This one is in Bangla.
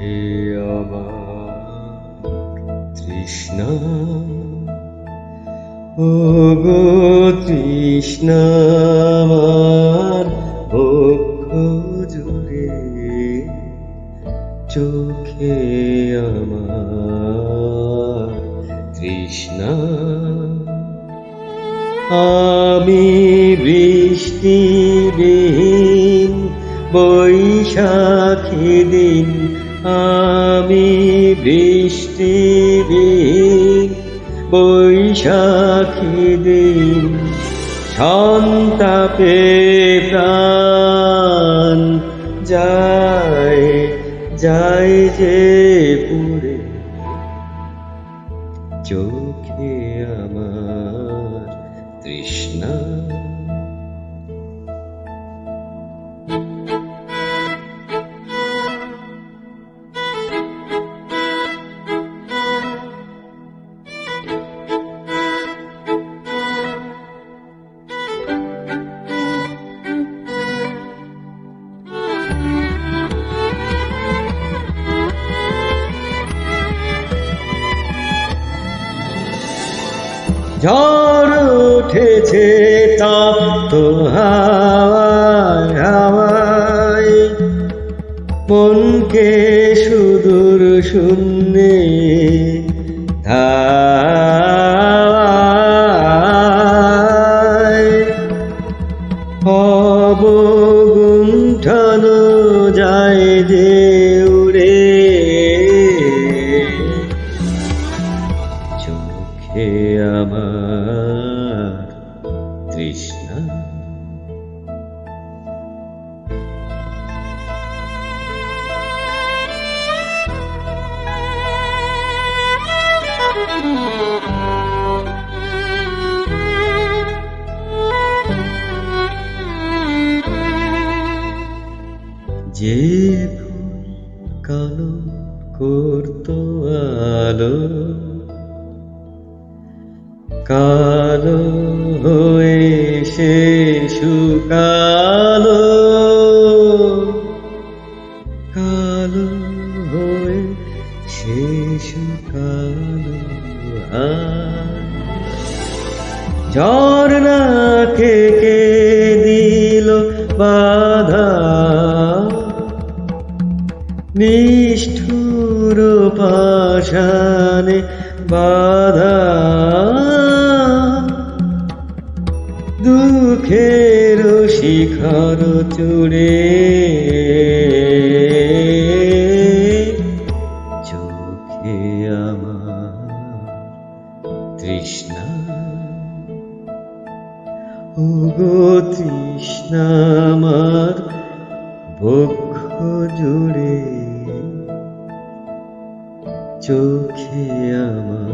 আমার তৃষ্ণা। ও গো তৃষ্ণা আমার বক্ষ জুড়ে চোখে আমার তৃষ্ণা। আমি বৃষ্টিবিহীন বৈশাখী দিন, আমি বৃষ্টি বৃষ্টিবিহীন বৈশাখী দিন, সন্তাপে প্রাণ যায় যায় যে পুরে। চোখে আমার তৃষ্ণা ঝড় উঠেছে তপ্ত হাওয়ায় হাওয়ায়। মনকে সুদূর শূন্যে ধায় তৃষ্ণা যে কালো করতো আলো কালো হয়ে সে শুকালো কালো হয়ে সে শুকালো আজ। ঝর্ণাকে কে দিল বাধা নিষ্ঠুর পাশানে বাধা দুঃখের শিখর চুড়ে। চোখে আমার তৃষ্ণা। ওগো তৃষ্ণা আমার বক্ষ জুড়ে। চোখে আমার